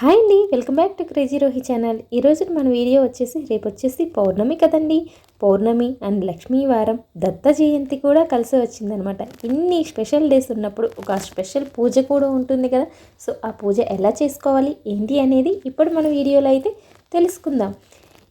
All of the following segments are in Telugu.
హాయ్ అండి welcome back to crazy Rohi channel. ఈరోజు మన వీడియో వచ్చేసి రేపు వచ్చేసి పౌర్ణమి కదండి. పౌర్ణమి అండ్ లక్ష్మీ వారం దత్త జయంతి కూడా కలిసి వచ్చిందనమాట. ఇన్ని స్పెషల్ డేస్ ఉన్నప్పుడు ఒక స్పెషల్ పూజ కూడా ఉంటుంది కదా. సో ఆ పూజ ఎలా చేసుకోవాలి ఏంటి అనేది ఇప్పుడు మన వీడియోలో అయితే తెలుసుకుందాం.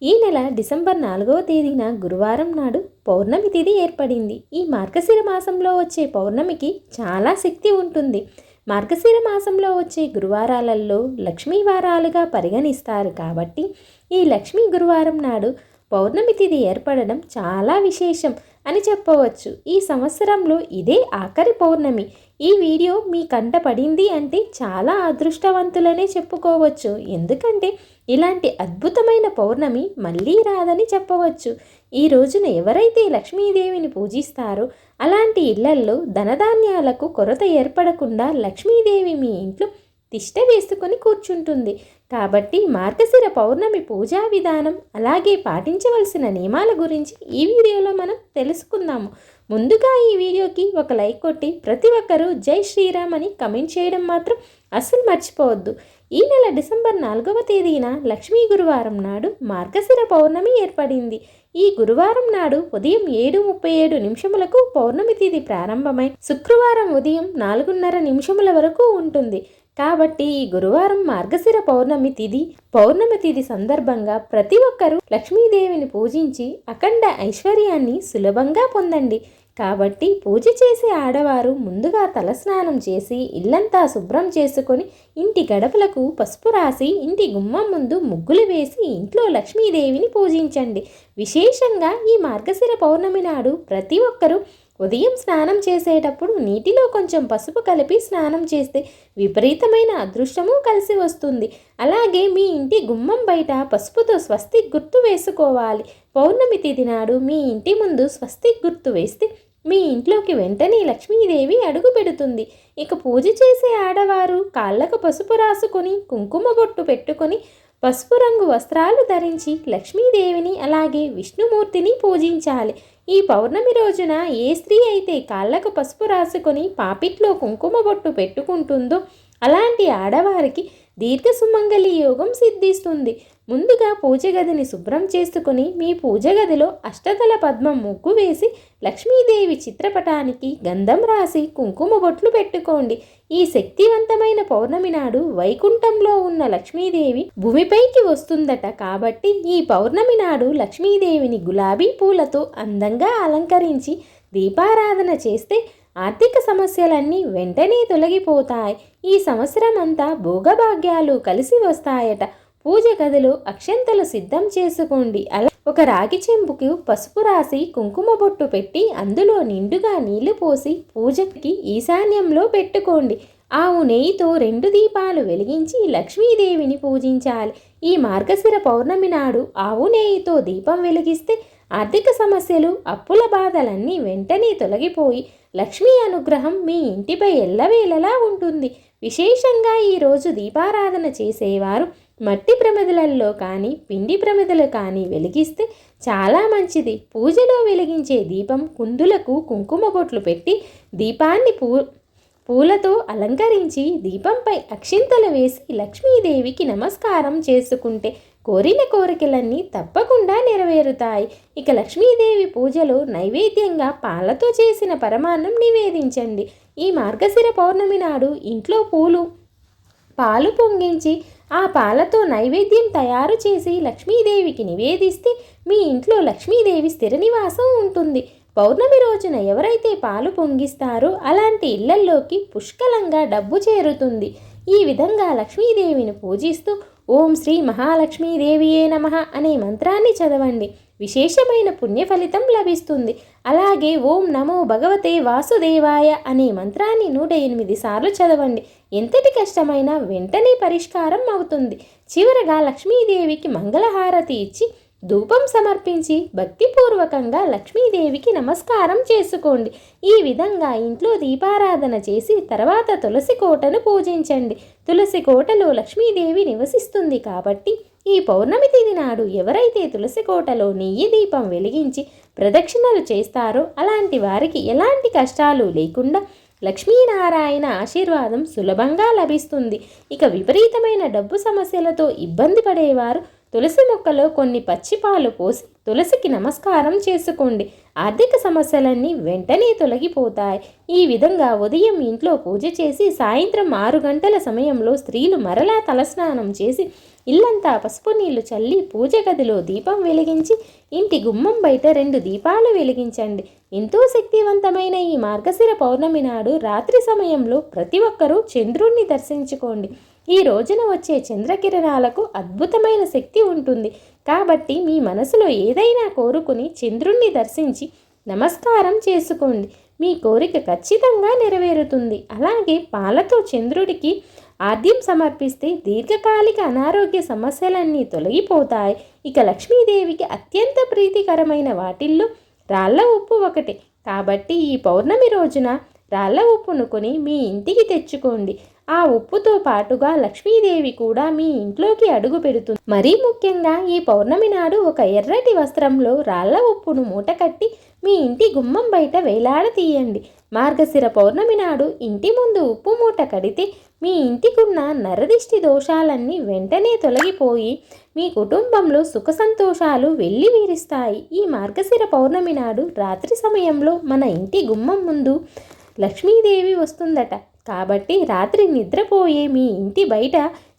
ఈ నెల డిసెంబర్ నాలుగవ తేదీన గురువారం నాడు పౌర్ణమి తిథి ఏర్పడింది. ఈ మార్గశిర మాసంలో వచ్చే పౌర్ణమికి చాలా శక్తి ఉంటుంది. మార్గశిర మాసంలో వచ్చే గురువారాలలో లక్ష్మీ వారాలుగా పరిగణిస్తారు కాబట్టి ఈ లక్ష్మీ గురువారం నాడు పౌర్ణమి తిథి ఏర్పడడం చాలా విశేషం అని చెప్పవచ్చు. ఈ సంవత్సరంలో ఇదే ఆఖరి పౌర్ణమి. ఈ వీడియో మీ కంట పడింది అంటే చాలా అదృష్టవంతులనే చెప్పుకోవచ్చు. ఎందుకంటే ఇలాంటి అద్భుతమైన పౌర్ణమి మళ్ళీ రాదని చెప్పవచ్చు. ఈ రోజున ఎవరైతే లక్ష్మీదేవిని పూజిస్తారో అలాంటి ఇళ్ళల్లో ధనధాన్యాలకు కొరత ఏర్పడకుండా లక్ష్మీదేవి మీ ఇంట్లో తిష్ట వేసుకొని కూర్చుంటుంది. కాబట్టి మార్గశిర పౌర్ణమి పూజా విధానం అలాగే పాటించవలసిన నియమాల గురించి ఈ వీడియోలో మనం తెలుసుకుందాము. ముందుగా ఈ వీడియోకి ఒక లైక్ కొట్టి ప్రతి ఒక్కరూ జై శ్రీరామ్ అని కమెంట్ చేయడం మాత్రం అస్సలు మర్చిపోవద్దు. ఈ నెల డిసెంబర్ నాలుగవ తేదీన లక్ష్మీ గురువారం నాడు మార్గశిర పౌర్ణమి ఏర్పడింది. ఈ గురువారం నాడు ఉదయం ఏడు ముప్పై ఏడు నిమిషములకు పౌర్ణమి తేదీ ప్రారంభమై శుక్రవారం ఉదయం నాలుగున్నర నిమిషముల వరకు ఉంటుంది. కాబట్టి ఈ గురువారం మార్గశిర పౌర్ణమి తిథి పౌర్ణమి తిథి సందర్భంగా ప్రతి ఒక్కరూ లక్ష్మీదేవిని పూజించి అఖండ ఐశ్వర్యాన్ని సులభంగా పొందండి. కాబట్టి పూజ చేసే ఆడవారు ముందుగా తలస్నానం చేసి ఇల్లంతా శుభ్రం చేసుకొని ఇంటి గడపలకు పసుపు రాసి ఇంటి గుమ్మం ముందు ముగ్గులు వేసి ఇంట్లో లక్ష్మీదేవిని పూజించండి. విశేషంగా ఈ మార్గశిర పౌర్ణమి నాడు ప్రతి ఒక్కరూ ఉదయం స్నానం చేసేటప్పుడు నీటిలో కొంచెం పసుపు కలిపి స్నానం చేస్తే విపరీతమైన అదృష్టము కలిసి వస్తుంది. అలాగే మీ ఇంటి గుమ్మం బయట పసుపుతో స్వస్తిక్ గుర్తు వేసుకోవాలి. పౌర్ణమి తిథి నాడు మీ ఇంటి ముందు స్వస్తిక్ గుర్తు వేస్తే మీ ఇంట్లోకి వెంటనే లక్ష్మీదేవి అడుగు పెడుతుంది. ఇక పూజ చేసే ఆడవారు కాళ్ళకు పసుపు రాసుకొని కుంకుమ బొట్టు పెట్టుకొని పసుపు రంగు వస్త్రాలు ధరించి లక్ష్మీదేవిని అలాగే విష్ణుమూర్తిని పూజించాలి. ఈ పౌర్ణమి రోజున ఏ స్త్రీ అయితే కాళ్ళకు పసుపు రాసుకొని పాపిట్లో కుంకుమ బొట్టు పెట్టుకుంటుందో అలాంటి ఆడవారికి దీర్ఘ సుమంగళి యోగం సిద్ధిస్తుంది. ముందుగా పూజ గదిని శుభ్రం చేసుకుని మీ పూజ గదిలో అష్టదల పద్మం ముగ్గు వేసి లక్ష్మీదేవి చిత్రపటానికి గంధం రాసి కుంకుమ బొట్లు పెట్టుకోండి. ఈ శక్తివంతమైన పౌర్ణమి నాడు వైకుంఠంలో ఉన్న లక్ష్మీదేవి భూమిపైకి వస్తుందట కాబట్టి ఈ పౌర్ణమి నాడు లక్ష్మీదేవిని గులాబీ పూలతో అందంగా అలంకరించి దీపారాధన చేస్తే ఆర్థిక సమస్యలన్నీ వెంటనే తొలగిపోతాయి. ఈ సంవత్సరం అంతా భోగభాగ్యాలు కలిసి వస్తాయట. పూజ గదిలో అక్షంతలు సిద్ధం చేసుకోండి. అలా ఒక రాగి చెంబుకు పసుపు రాసి కుంకుమ బొట్టు పెట్టి అందులో నిండుగా నీళ్ళు పోసి పూజకి ఈశాన్యంలో పెట్టుకోండి. ఆవు నెయ్యితో రెండు దీపాలు వెలిగించి లక్ష్మీదేవిని పూజించాలి. ఈ మార్గశిర పౌర్ణమి నాడు ఆవు నెయ్యితో దీపం వెలిగిస్తే ఆర్థిక సమస్యలు అప్పుల బాధలన్నీ వెంటనే తొలగిపోయి లక్ష్మీ అనుగ్రహం మీ ఇంటిపై ఎల్లవేళలా ఉంటుంది. విశేషంగా ఈరోజు దీపారాధన చేసేవారు మట్టి ప్రమిదలలో కానీ పిండి ప్రమిదలు కానీ వెలిగిస్తే చాలా మంచిది. పూజలో వెలిగించే దీపం కుందులకు కుంకుమ బొట్లు పెట్టి దీపాన్ని పూ పూలతో అలంకరించి దీపంపై అక్షింతలు వేసి లక్ష్మీదేవికి నమస్కారం చేసుకుంటే కోరిన కోరికలన్నీ తప్పకుండా నెరవేరుతాయి. ఇక లక్ష్మీదేవి పూజలో నైవేద్యంగా పాలతో చేసిన పరమాన్నం నివేదించండి. ఈ మార్గశిర పౌర్ణమి నాడు ఇంట్లో పూలు పాలు పొంగించి ఆ పాలతో నైవేద్యం తయారు చేసి లక్ష్మీదేవికి నివేదిస్తే మీ ఇంట్లో లక్ష్మీదేవి స్థిర నివాసం ఉంటుంది. పౌర్ణమి రోజున ఎవరైతే పాలు పొంగిస్తారో అలాంటి ఇళ్ళల్లోకి పుష్కలంగా డబ్బు చేరుతుంది. ఈ విధంగా లక్ష్మీదేవిని పూజిస్తూ ఓం శ్రీ మహాలక్ష్మీదేవియే నమ అనే మంత్రాన్ని చదవండి. విశేషమైన పుణ్య ఫలితం లభిస్తుంది. అలాగే ఓం నమో భగవతే వాసుదేవాయ అనే మంత్రాన్ని నూట ఎనిమిది సార్లు చదవండి. ఎంతటి కష్టమైనా వెంటనే పరిష్కారం అవుతుంది. చివరగా లక్ష్మీదేవికి మంగళహారతి ఇచ్చి ధూపం సమర్పించి భక్తిపూర్వకంగా లక్ష్మీదేవికి నమస్కారం చేసుకోండి. ఈ విధంగా ఇంట్లో దీపారాధన చేసి తర్వాత తులసి కోటను పూజించండి. తులసి కోటలో లక్ష్మీదేవి నివసిస్తుంది కాబట్టి ఈ పౌర్ణమి తిథి నాడు ఎవరైతే తులసి కోటలో నెయ్యి దీపం వెలిగించి ప్రదక్షిణలు చేస్తారో అలాంటి వారికి ఎలాంటి కష్టాలు లేకుండా లక్ష్మీనారాయణ ఆశీర్వాదం సులభంగా లభిస్తుంది. ఇక విపరీతమైన డబ్బు సమస్యలతో ఇబ్బంది పడేవారు తులసి మొక్కలో కొన్ని పచ్చిపాలు పోసి తులసికి నమస్కారం చేసుకోండి. ఆర్థిక సమస్యలన్నీ వెంటనే తొలగిపోతాయి. ఈ విధంగా ఉదయం ఇంట్లో పూజ చేసి సాయంత్రం ఆరు గంటల సమయంలో స్త్రీలు మరలా తలస్నానం చేసి ఇల్లంతా పసుపు నీళ్ళు చల్లి పూజ గదిలో దీపం వెలిగించి ఇంటి గుమ్మం బయట రెండు దీపాలు వెలిగించండి. ఎంతో శక్తివంతమైన ఈ మార్గశిర పౌర్ణమి నాడు రాత్రి సమయంలో ప్రతి ఒక్కరూ చంద్రుణ్ణి దర్శించుకోండి. ఈ రోజున వచ్చే చంద్రకిరణాలకు అద్భుతమైన శక్తి ఉంటుంది. కాబట్టి మీ మనసులో ఏదైనా కోరుకుని చంద్రుణ్ణి దర్శించి నమస్కారం చేసుకోండి. మీ కోరిక ఖచ్చితంగా నెరవేరుతుంది. అలాగే పాలతో చంద్రుడికి ఆద్యం సమర్పిస్తే దీర్ఘకాలిక అనారోగ్య సమస్యలన్నీ తొలగిపోతాయి. ఇక లక్ష్మీదేవికి అత్యంత ప్రీతికరమైన వాటిల్లో రాళ్ళ ఉప్పు ఒకటే. కాబట్టి ఈ పౌర్ణమి రోజున రాళ్ళ ఉప్పును కొని మీ ఇంటికి తెచ్చుకోండి. ఆ ఉప్పుతో పాటుగా లక్ష్మీదేవి కూడా మీ ఇంట్లోకి అడుగు పెడుతుంది. మరీ ముఖ్యంగా ఈ పౌర్ణమి నాడు ఒక ఎర్రటి వస్త్రంలో రాళ్ళ ఉప్పును మూటకట్టి మీ ఇంటి గుమ్మం బయట వేలాడతీయండి. మార్గశిర పౌర్ణమి నాడు ఇంటి ముందు ఉప్పు మూట కడితే మీ ఇంటికున్న నరదిష్టి దోషాలన్నీ వెంటనే తొలగిపోయి మీ కుటుంబంలో సుఖ సంతోషాలు వెళ్ళి వీరిస్తాయి. ఈ మార్గశిర పౌర్ణమి నాడు రాత్రి సమయంలో మన ఇంటి గుమ్మం ముందు లక్ష్మీదేవి వస్తుందట. కాబట్టి రాత్రి నిద్రపోయే మీ ఇంటి బయట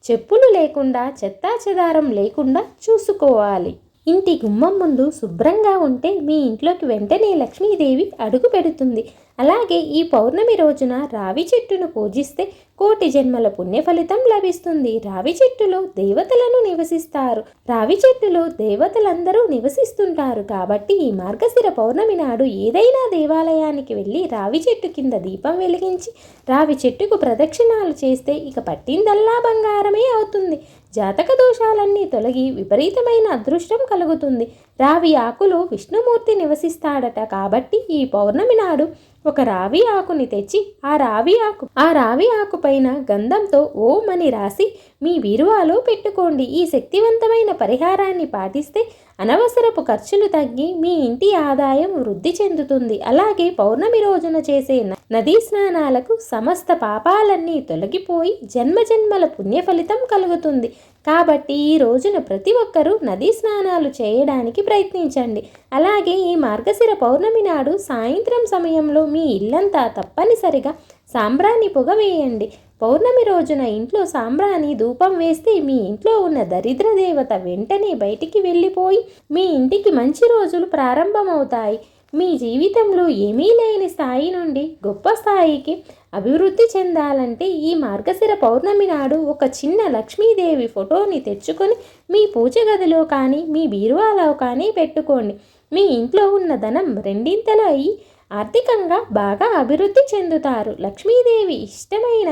చెప్పులు లేకుండా చెత్తా చెదారం లేకుండా చూసుకోవాలి. ఇంటి గుమ్మం ముందు శుభ్రంగా ఉంటే మీ ఇంట్లోకి వెంటనే లక్ష్మీదేవి అడుగు పెడుతుంది. అలాగే ఈ పౌర్ణమి రోజున రావి చెట్టును పూజిస్తే కోటి జన్మల పుణ్య ఫలితం లభిస్తుంది. రావి చెట్టులో దేవతలను నివసిస్తారు. రావి చెట్టులో దేవతలందరూ నివసిస్తుంటారు. కాబట్టి ఈ మార్గశిర పౌర్ణమి నాడు ఏదైనా దేవాలయానికి వెళ్ళి రావి చెట్టు కింద దీపం వెలిగించి రావి చెట్టుకు ప్రదక్షిణాలు చేస్తే ఇక పట్టిందల్లా బంగారమే అవుతుంది. జాతక దోషాలన్నీ తొలగి విపరీతమైన అదృష్టం కలుగుతుంది. రావి ఆకులో విష్ణుమూర్తి నివసిస్తాడట. కాబట్టి ఈ పౌర్ణమి నాడు ఒక రావి ఆకుని తెచ్చి ఆ రావి ఆకు ఆ రావి ఆకు పైన గంధంతో ఓం అని రాసి మీ విరువాలో పెట్టుకోండి. ఈ శక్తివంతమైన పరిహారాన్ని పాటిస్తే అనవసరపు ఖర్చులు తగ్గి మీ ఇంటి ఆదాయం వృద్ధి చెందుతుంది. అలాగే పౌర్ణమి రోజున చేసే నదీ స్నానాలకు సమస్త పాపాలన్నీ తొలగిపోయి జన్మజన్మల పుణ్య ఫలితం కలుగుతుంది. కాబట్టి ఈ రోజున ప్రతి ఒక్కరూ నదీ స్నానాలు చేయడానికి ప్రయత్నించండి. అలాగే ఈ మార్గశిర పౌర్ణమి నాడు సాయంత్రం సమయంలో మీ ఇల్లంతా తప్పనిసరిగా సాంబ్రాణి పొగ వేయండి. పౌర్ణమి రోజున ఇంట్లో సాంబ్రాణి ధూపం వేస్తే మీ ఇంట్లో ఉన్న దరిద్ర దేవత వెంటనే బయటికి వెళ్ళిపోయి మీ ఇంటికి మంచి రోజులు ప్రారంభమవుతాయి. మీ జీవితంలో ఏమీ లేని స్థాయి నుండి గొప్ప స్థాయికి అభివృద్ధి చెందాలంటే ఈ మార్గశిర పౌర్ణమి నాడు ఒక చిన్న లక్ష్మీదేవి ఫోటోని తెచ్చుకొని మీ పూజ గదిలో కానీ మీ బీరువాలో కానీ పెట్టుకోండి. మీ ఇంట్లో ఉన్న ధనం రెండింతలు అయ్యి ఆర్థికంగా బాగా అభివృద్ధి చెందుతారు. లక్ష్మీదేవి ఇష్టమైన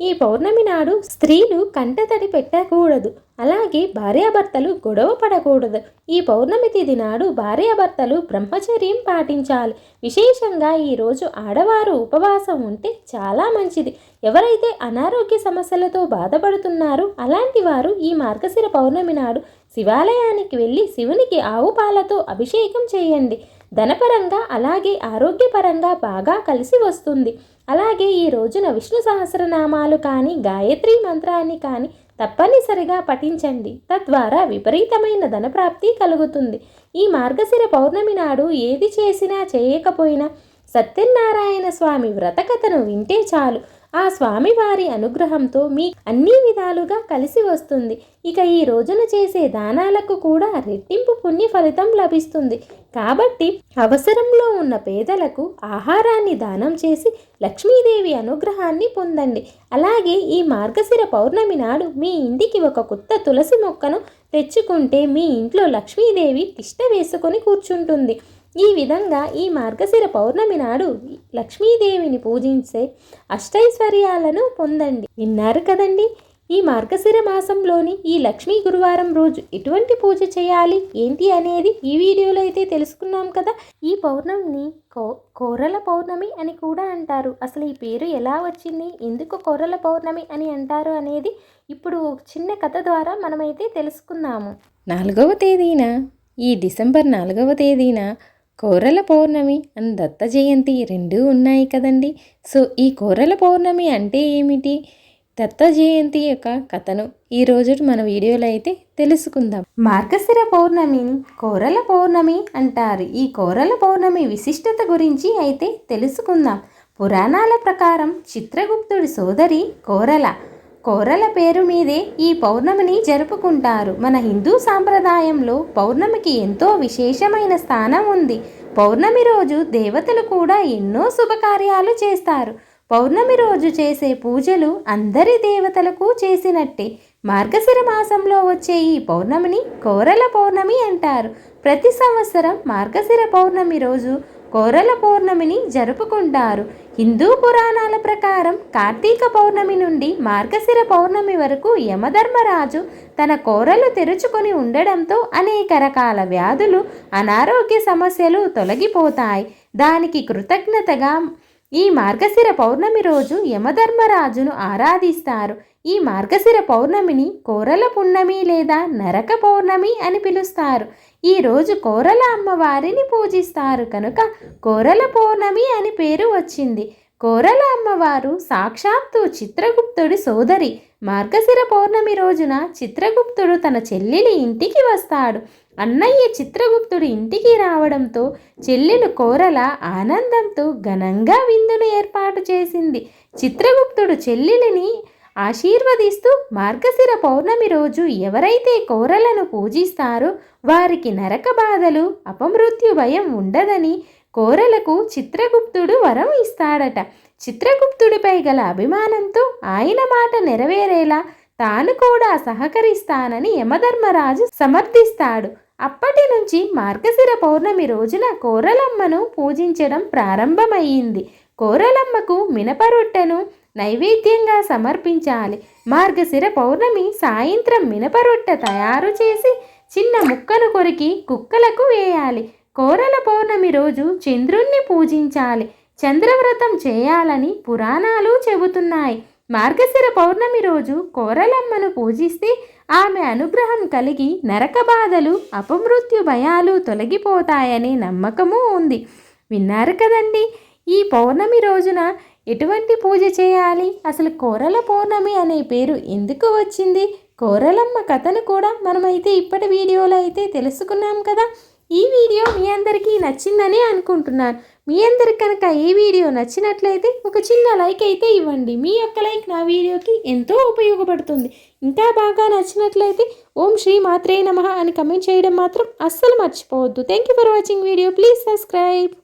ఈ పౌర్ణమి నాడు స్త్రీలు కంటతడి పెట్టకూడదు అలాగే భార్యాభర్తలు గొడవ పడకూడదు. ఈ పౌర్ణమి తిథి నాడు భార్యాభర్తలు బ్రహ్మచర్యం పాటించాలి. విశేషంగా ఈరోజు ఆడవారు ఉపవాసం ఉంటే చాలా మంచిది. ఎవరైతే అనారోగ్య సమస్యలతో బాధపడుతున్నారో అలాంటి వారు ఈ మార్గశిర పౌర్ణమి నాడు శివాలయానికి వెళ్ళి శివునికి ఆవు పాలతో అభిషేకం చేయండి. ధనపరంగా అలాగే ఆరోగ్యపరంగా బాగా కలిసి వస్తుంది. అలాగే ఈ రోజున విష్ణు సహస్రనామాలు కానీ గాయత్రి మంత్రాన్ని కానీ తప్పనిసరిగా పఠించండి. తద్వారా విపరీతమైన ధనప్రాప్తి కలుగుతుంది. ఈ మార్గశిర పౌర్ణమి నాడు ఏది చేసినా చేయకపోయినా సత్యనారాయణ స్వామి వ్రతకథను వింటే చాలు. ఆ స్వామివారి అనుగ్రహంతో మీ అన్ని విధాలుగా కలిసి వస్తుంది. ఇక ఈ రోజున చేసే దానాలకు కూడా రెట్టింపు పుణ్య ఫలితం లభిస్తుంది. కాబట్టి అవసరంలో ఉన్న పేదలకు ఆహారాన్ని దానం చేసి లక్ష్మీదేవి అనుగ్రహాన్ని పొందండి. అలాగే ఈ మార్గశిర పౌర్ణమి నాడు మీ ఇంటికి ఒక కొత్త తులసి మొక్కను తెచ్చుకుంటే మీ ఇంట్లో లక్ష్మీదేవి తిష్ట వేసుకొని కూర్చుంటుంది. ఈ విధంగా ఈ మార్గశిర పౌర్ణమి నాడు లక్ష్మీదేవిని పూజించే అష్టైశ్వర్యాలను పొందండి. విన్నారు కదండి? ఈ మార్గశిర మాసంలోని ఈ లక్ష్మీ గురువారం రోజు ఎటువంటి పూజ చేయాలి? ఏంటి అనేది ఈ వీడియోలో అయితే తెలుసుకున్నాం కదా. ఈ పౌర్ణమిని కో కోరల పౌర్ణమి అని కూడా అంటారు. అసలు ఈ పేరు ఎలా వచ్చింది? ఎందుకు కోరల పౌర్ణమి అని అంటారు అనేది ఇప్పుడు చిన్న కథ ద్వారా మనమైతే తెలుసుకుందాము. నాలుగవ తేదీన ఈ డిసెంబర్ నాలుగవ తేదీన కోరల పౌర్ణమి అండ్ దత్త జయంతి రెండూ ఉన్నాయి కదండి. సో ఈ కోరల పౌర్ణమి అంటే ఏమిటి? దత్త జయంతి యొక్క కథను ఈ రోజు మన వీడియోలో అయితే తెలుసుకుందాం. మార్గశిర పౌర్ణమిని కోరల పౌర్ణమి అంటారు. ఈ కోరల పౌర్ణమి విశిష్టత గురించి అయితే తెలుసుకుందాం. పురాణాల ప్రకారం చిత్రగుప్తుడి సోదరి కోరల కోరల పేరు మీదే ఈ పౌర్ణమిని జరుపుకుంటారు. మన హిందూ సాంప్రదాయంలో పౌర్ణమికి ఎంతో విశేషమైన స్థానం ఉంది. పౌర్ణమి రోజు దేవతలు కూడా ఎన్నో శుభకార్యాలు చేస్తారు. పౌర్ణమి రోజు చేసే పూజలు అందరి దేవతలకు చేసినట్టే. మార్గశిర మాసంలో వచ్చే ఈ పౌర్ణమిని కోరల పౌర్ణమి అంటారు. ప్రతి సంవత్సరం మార్గశిర పౌర్ణమి రోజు కోరల పౌర్ణమిని జరుపుకుంటారు. హిందూ పురాణాల ప్రకారం కార్తీక పౌర్ణమి నుండి మార్గశిర పౌర్ణమి వరకు యమధర్మరాజు తన కోరలు తెరుచుకొని ఉండడంతో అనేక రకాల వ్యాధులు అనారోగ్య సమస్యలు తొలగిపోతాయి. దానికి కృతజ్ఞతగా ఈ మార్గశిర పౌర్ణమి రోజు యమధర్మరాజును ఆరాధిస్తారు. ఈ మార్గశిర పౌర్ణమిని కోరల పున్నమి లేదా నరక పౌర్ణమి అని పిలుస్తారు. ఈ రోజు కోరల అమ్మవారిని పూజిస్తారు. కనుక కోరల పౌర్ణమి అని పేరు వచ్చింది. కోరల అమ్మవారు సాక్షాత్తు చిత్రగుప్తుడి సోదరి. మార్గశిర పౌర్ణమి రోజున చిత్రగుప్తుడు తన చెల్లెలి ఇంటికి వస్తాడు. అన్నయ్య చిత్రగుప్తుడు ఇంటికి రావడంతో చెల్లెలు కోరల ఆనందంతో ఘనంగా విందును ఏర్పాటు చేసింది. చిత్రగుప్తుడు చెల్లెలిని ఆశీర్వదిస్తూ మార్గశిర పౌర్ణమి రోజు ఎవరైతే కోరలను పూజిస్తారో వారికి నరక బాధలు అపమృత్యు భయం ఉండదని కోరలకు చిత్రగుప్తుడు వరం ఇస్తాడట. చిత్రగుప్తుడిపై గల అభిమానంతో ఆయన మాట నెరవేరేలా తాను కూడా సహకరిస్తానని యమధర్మరాజు సమర్థిస్తాడు. అప్పటి నుంచి మార్గశిర పౌర్ణమి రోజున కోరలమ్మను పూజించడం ప్రారంభమయ్యింది కోరలమ్మకు మినపరొట్టెను నైవేద్యంగా సమర్పించాలి. మార్గశిర పౌర్ణమి సాయంత్రం మినపరొట్టె తయారు చేసి చిన్న ముక్కను కొరికి కుక్కలకు వేయాలి. కోరల పౌర్ణమి రోజు చంద్రుణ్ణి పూజించాలి. చంద్రవ్రతం చేయాలని పురాణాలు చెబుతున్నాయి. మార్గశిర పౌర్ణమి రోజు కోరలమ్మను పూజిస్తే ఆమె అనుగ్రహం కలిగి నరక బాధలు అపమృత్యు భయాలు తొలగిపోతాయనే నమ్మకము ఉంది. విన్నారు కదండి? ఈ పౌర్ణమి రోజున ఎటువంటి పూజ చేయాలి? అసలు కోరల పౌర్ణమి అనే పేరు ఎందుకు వచ్చింది? కోరలమ్మ కథను కూడా మనమైతే ఇప్పటి వీడియోలో అయితే తెలుసుకున్నాం కదా. ఈ వీడియో మీ అందరికీ నచ్చిందని అనుకుంటున్నాను. మీ అందరికి కనుక ఈ వీడియో నచ్చినట్లయితే ఒక చిన్న లైక్ అయితే ఇవ్వండి. మీ యొక్క లైక్ నా వీడియోకి ఎంతో ఉపయోగపడుతుంది. ఇంకా బాగా నచ్చినట్లయితే ఓం శ్రీ మాత్రే నమ అని కమెంట్ చేయడం మాత్రం అస్సలు మర్చిపోవద్దు. Thank you for watching video please subscribe